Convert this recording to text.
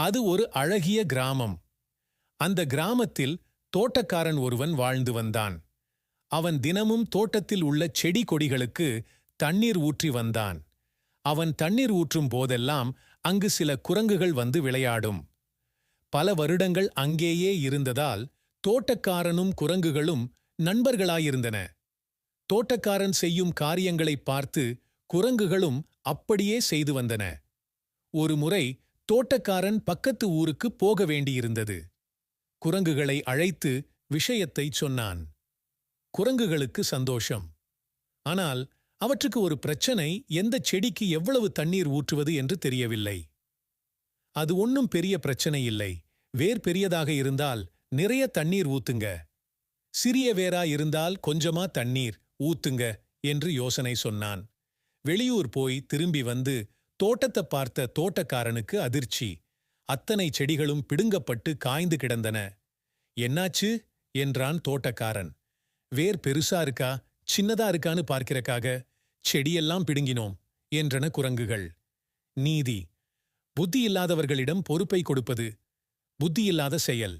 அது ஒரு அழகிய கிராமம். அந்த கிராமத்தில் தோட்டக்காரன் ஒருவன் வாழ்ந்து வந்தான். அவன் தினமும் தோட்டத்தில் உள்ள செடி கொடிகளுக்கு தண்ணீர் ஊற்றி வந்தான். அவன் தண்ணீர் ஊற்றும் போதெல்லாம் அங்கு சில குரங்குகள் வந்து விளையாடும். பல வருடங்கள் அங்கேயே இருந்ததால் தோட்டக்காரனும் குரங்குகளும் நண்பர்களாயிருந்தன. தோட்டக்காரன் செய்யும் காரியங்களை பார்த்து குரங்குகளும் அப்படியே செய்து வந்தன. ஒரு முறை தோட்டக்காரன் பக்கத்து ஊருக்கு போக வேண்டியிருந்தது. குரங்குகளை அழைத்து விஷயத்தை சொன்னான். குரங்குகளுக்கு சந்தோஷம். ஆனால் அவற்றுக்கு ஒரு பிரச்சனை எந்த செடிக்கு எவ்வளவு தண்ணீர் ஊற்றுவது என்று தெரியவில்லை. அது ஒன்றும் பெரிய பிரச்சனை இல்லை. வேர் பெரியதாக இருந்தால் நிறைய தண்ணீர் ஊத்துங்க. சிறிய வேரா இருந்தால் கொஞ்சமா தண்ணீர் ஊத்துங்க என்று யோசனை சொன்னான். வெளியூர் போய் திரும்பி வந்து தோட்டத்தை பார்த்த தோட்டக்காரனுக்கு அதிர்ச்சி. அத்தனை செடிகளும் பிடுங்கப்பட்டு காய்ந்து கிடந்தன. என்னாச்சு? என்றான் தோட்டக்காரன். வேர் பெருசா இருக்கா? சின்னதா இருக்கான்னு பார்க்கிறக்காக செடியெல்லாம் பிடுங்கினோம் என்றன குரங்குகள். நீதி. புத்தி இல்லாதவர்களிடம் பொறுப்பை கொடுப்பது. புத்தியில்லாத செயல்.